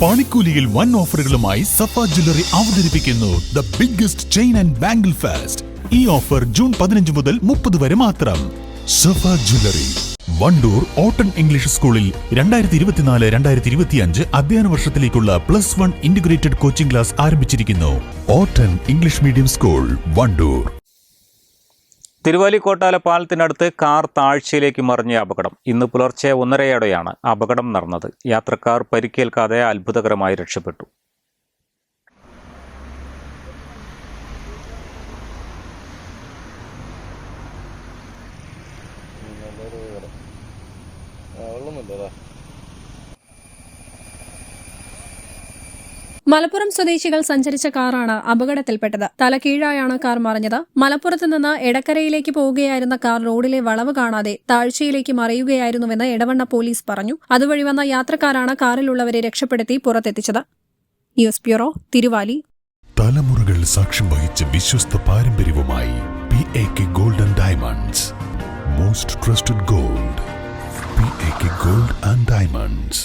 പണിക്കൂലിയിൽ വൺ ഓഫറുകളുമായി സഫ ജ്വല്ലറി അവതരിപ്പിക്കുന്നു the biggest chain and bangle fest ഈ ഓഫർ ജൂൺ പതിനഞ്ച് മുതൽ മുപ്പത് വരെ മാത്രം. സഫ ജ്വല്ലറി. വണ്ടൂർ ഓട്ടൺ ഇംഗ്ലീഷ് സ്കൂളിൽ രണ്ടായിരത്തി ഇരുപത്തിനാല് രണ്ടായിരത്തി ഇരുപത്തിയഞ്ച് അധ്യയന വർഷത്തിലേക്കുള്ള plus one integrated coaching class ആരംഭിച്ചിരിക്കുന്നു. ഓട്ടൺ ഇംഗ്ലീഷ് മീഡിയം സ്കൂൾ വണ്ടൂർ. തിരുവാലിക്കോട്ടാല പാലത്തിനടുത്ത് കാർ താഴ്ചയിലേക്ക് മറിഞ്ഞ അപകടം. ഇന്ന് പുലർച്ചെ ഒന്നരയോടെയാണ് അപകടം നടന്നത്. യാത്രക്കാർ പരിക്കേൽക്കാതെ അത്ഭുതകരമായി രക്ഷപ്പെട്ടു. മലപ്പുറം സ്വദേശികൾ സഞ്ചരിച്ച കാറാണ് അപകടത്തിൽപ്പെട്ടത്. തല കീഴായാണ് കാർ മറിഞ്ഞത്. മലപ്പുറത്ത് നിന്ന് എടക്കരയിലേക്ക് പോവുകയായിരുന്ന കാർ റോഡിലെ വളവ് കാണാതെ താഴ്ചയിലേക്ക് മറിയുകയായിരുന്നുവെന്ന് ഇടവണ്ണ പോലീസ് പറഞ്ഞു. അതുവഴി വന്ന യാത്രക്കാരാണ് കാറിലുള്ളവരെ രക്ഷപ്പെടുത്തി പുറത്തെത്തിച്ചത്. ന്യൂസ് ബ്യൂറോ തിരുവാലി. തലമുറകൾ സാക്ഷ്യം വഹിച്ച വിശ്വസ്ത പാരമ്പര്യവുമായി P A K golden diamonds most trusted gold P A K gold and diamonds